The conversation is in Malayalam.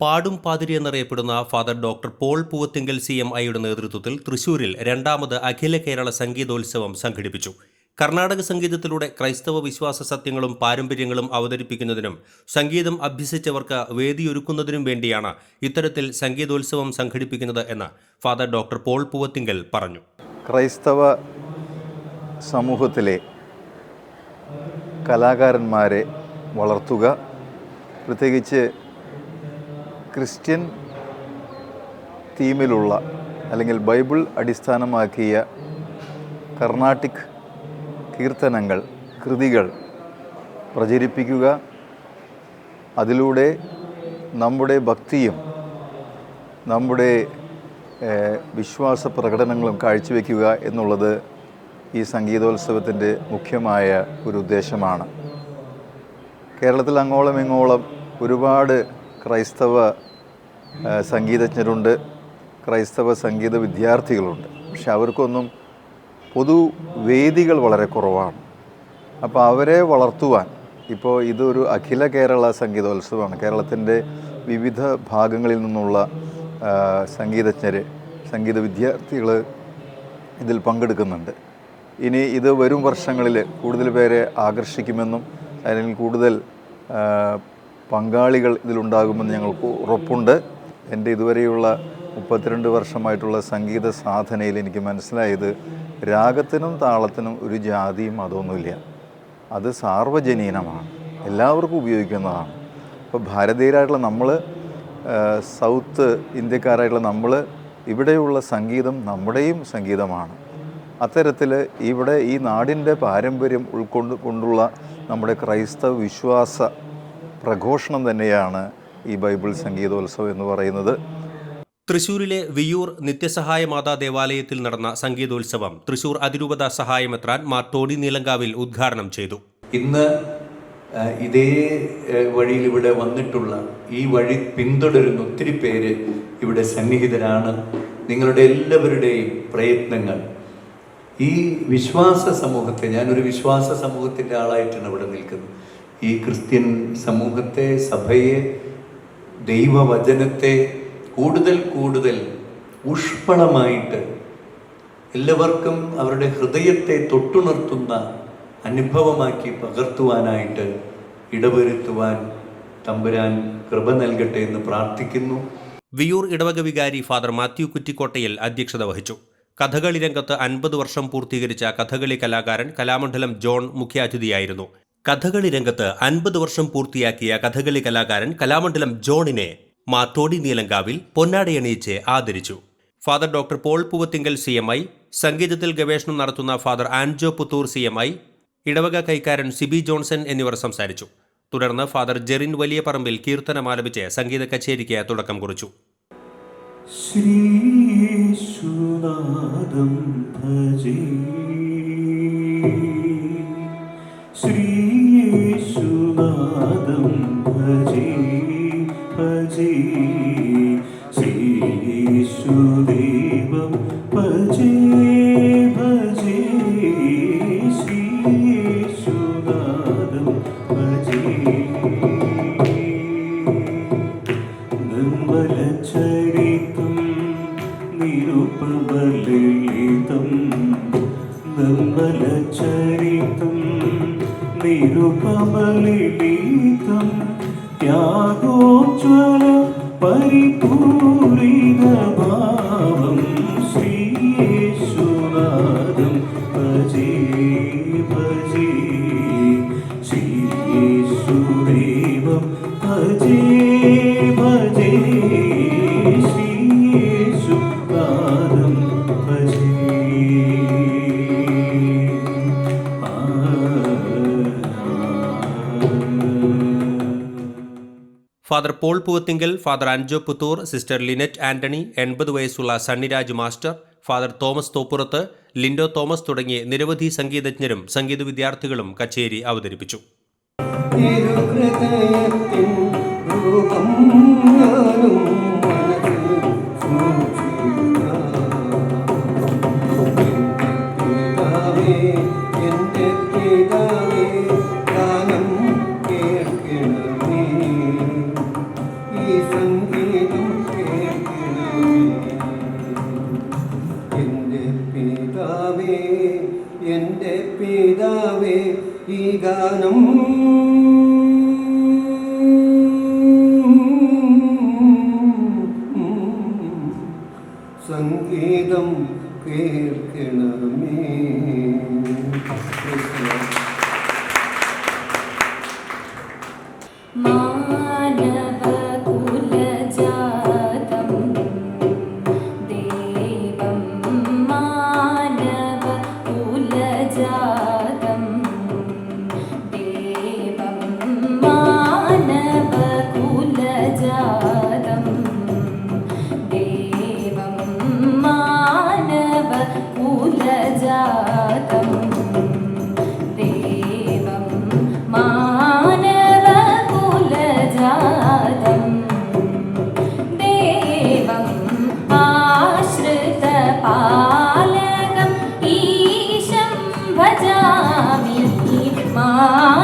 പാടും പാതിരി എന്നറിയപ്പെടുന്ന father doctor Paul Poovathinkal C M ഐയുടെ നേതൃത്വത്തിൽ തൃശൂരിൽ രണ്ടാമത് അഖില കേരള സംഗീതോത്സവം സംഘടിപ്പിച്ചു. കർണാടക സംഗീതത്തിലൂടെ ക്രൈസ്തവ വിശ്വാസ സത്യങ്ങളും പാരമ്പര്യങ്ങളും അവതരിപ്പിക്കുന്നതിനും സംഗീതം അഭ്യസിച്ചവർക്ക് വേദിയൊരുക്കുന്നതിനും വേണ്ടിയാണ് ഇത്തരത്തിൽ സംഗീതോത്സവം സംഘടിപ്പിക്കുന്നത് എന്ന് ഫാദർ ഡോക്ടർ പോൾ പൂവത്തിങ്കൽ പറഞ്ഞു. ക്രൈസ്തവ സമൂഹത്തിലെ കലാകാരന്മാരെ വളർത്തുക പ്രത്യേകിച്ച് ക്രിസ്ത്യൻ തീമിലുള്ള അല്ലെങ്കിൽ ബൈബിൾ അടിസ്ഥാനമാക്കിയ കർണാട്ടിക് കീർത്തനങ്ങൾ കൃതികൾ പ്രചരിപ്പിക്കുക അതിലൂടെ നമ്മുടെ ഭക്തിയും നമ്മുടെ വിശ്വാസ പ്രകടനങ്ങളും കാഴ്ചവെക്കുക എന്നുള്ളത് ഈ സംഗീതോത്സവത്തിന്റെ മുഖ്യമായ ഒരു ഉദ്ദേശമാണ്. കേരളത്തിൽ അങ്ങോളം ഇങ്ങോളം ഒരുപാട് ക്രൈസ്തവ സംഗീതജ്ഞരുണ്ട് ക്രൈസ്തവ സംഗീത വിദ്യാർത്ഥികളുണ്ട്. പക്ഷെ അവർക്കൊന്നും പൊതു വേദികൾ വളരെ കുറവാണ്. അപ്പോൾ അവരെ വളർത്തുവാൻ ഇപ്പോൾ ഇതൊരു അഖില കേരള സംഗീതോത്സവമാണ്. കേരളത്തിന്റെ വിവിധ ഭാഗങ്ങളിൽ നിന്നുള്ള സംഗീതജ്ഞർ സംഗീത വിദ്യാർത്ഥികൾ ഇതിൽ പങ്കെടുക്കുന്നുണ്ട്. ഇനി ഇത് വരും വർഷങ്ങളിൽ കൂടുതൽ പേരെ ആകർഷിക്കുമെന്നും അല്ലെങ്കിൽ കൂടുതൽ പങ്കാളികൾ ഇതിലുണ്ടാകുമെന്ന് ഞങ്ങൾക്ക് ഉറപ്പുണ്ട്. എന്റെ ഇതുവരെയുള്ള മുപ്പത്തിരണ്ട് വർഷമായിട്ടുള്ള സംഗീത സാധനയിൽ എനിക്ക് മനസ്സിലായത് രാഗത്തിനും താളത്തിനും ഒരു ജാതിയും അതൊന്നുമില്ല. അത് സാർവജനീനമാണ്. എല്ലാവർക്കും ഉപയോഗിക്കുന്നതാണ്. അപ്പോൾ ഭാരതീയരായിട്ടുള്ള നമ്മൾ സൗത്ത് ഇന്ത്യക്കാരായിട്ടുള്ള നമ്മൾ ഇവിടെയുള്ള സംഗീതം നമ്മുടെയും സംഗീതമാണ്. അത്തരത്തിൽ ഇവിടെ ഈ നാടിന്റെ പാരമ്പര്യം ഉൾക്കൊണ്ട് കൊണ്ടുള്ള നമ്മുടെ ക്രൈസ്തവ വിശ്വാസ പ്രഘോഷണം തന്നെയാണ് ഈ ബൈബിൾ സംഗീതോത്സവം എന്ന് പറയുന്നത്. തൃശൂരിലെ വിയൂർ നിത്യസഹായ മാതാ ദേവാലയത്തിൽ നടന്ന സംഗീതോത്സവം തൃശൂർ അതിരൂപത സഹായമെത്രാൻ മാർ ടോണി നീലങ്കാവിൽ ഉദ്ഘാടനം ചെയ്തു. ഇന്ന് ഇതേ വഴിയിൽ ഇവിടെ വന്നിട്ടുള്ള ഈ വഴി പിന്തുടരുന്ന ഒത്തിരി പേര് ഇവിടെ സന്നിഹിതരാണ്. നിങ്ങളുടെ എല്ലാവരുടെയും പ്രയത്നങ്ങൾ. ഈ വിശ്വാസ സമൂഹത്തെ ഞാനൊരു വിശ്വാസ സമൂഹത്തിന്റെ ആളായിട്ടാണ് ഇവിടെ നിൽക്കുന്നത്. ഈ ക്രിസ്ത്യൻ സമൂഹത്തെ സഭയെ ദൈവവചനത്തെ കൂടുതൽ കൂടുതൽ ഊഷ്മളമായിട്ട് എല്ലാവർക്കും അവരുടെ ഹൃദയത്തെ തൊട്ടുണർത്തുന്ന അനുഭവമാക്കി പകർത്തുവാനായിട്ട് ഇടവരുത്തുവാൻ തമ്പുരാൻ കൃപ നൽകട്ടെ എന്ന് പ്രാർത്ഥിക്കുന്നു. വിയൂർ ഇടവക വികാരി ഫാദർ മാത്യു കുറ്റിക്കോട്ടയിൽ അധ്യക്ഷത വഹിച്ചു. കഥകളി രംഗത്ത് അൻപത് വർഷം പൂർത്തീകരിച്ച കഥകളി കലാകാരൻ കലാമണ്ഡലം ജോൺ മുഖ്യാതിഥിയായിരുന്നു. കഥകളി രംഗത്ത് അൻപത് വർഷം പൂർത്തിയാക്കിയ കഥകളി കലാകാരൻ കലാമണ്ഡലം ജോണിനെ മാ തോടി നീലങ്കാവിൽ പൊന്നാടയണിയിച്ച് ആദരിച്ചു. Father doctor Paul Poovathinkal C M I സംഗീതത്തിൽ ഗവേഷണം നടത്തുന്ന father Anjo Puthur C M I ഇടവക കൈക്കാരൻ സിബി ജോൺസൺ എന്നിവർ സംസാരിച്ചു. തുടർന്ന് ഫാദർ ജെറിൻ വലിയ പറമ്പിൽ കീർത്തനം ആലപിച്ച് സംഗീത കച്ചേരിക്ക് തുടക്കം കുറിച്ചു. ശ്രീ ഭജേ ശ്രീയേശുനാദം ഭജേ ഭജേ. ശ്രീയേശുദേവം ഭജി ഭജേ. ശ്രീയേശുനാദം ഭജി. നിർമ്മലചരിതം നിരുപമലളിതം. നിർമ്മലചരിതം നിരുപമലളിതം ത്യാഗോജ്വല പരിപൂരിത ഭാവം ശ്രീയേശുനാഥം father Paul Poovathinkal father Anjo Puthur sister Linette Antony എൺപത് വയസ്സുള്ള Sunnyraj master father Thomas Thoppurath Lindo Thomas തുടങ്ങിയ നിരവധി സംഗീതജ്ഞരും സംഗീത വിദ്യാർത്ഥികളും കച്ചേരി അവതരിപ്പിച്ചു. പിതാവേ എന്റെ പിതാവേ ഈ ഗാനം. സംഗീതം കേൾക്കണമേ. മാനവകുലജാതം মা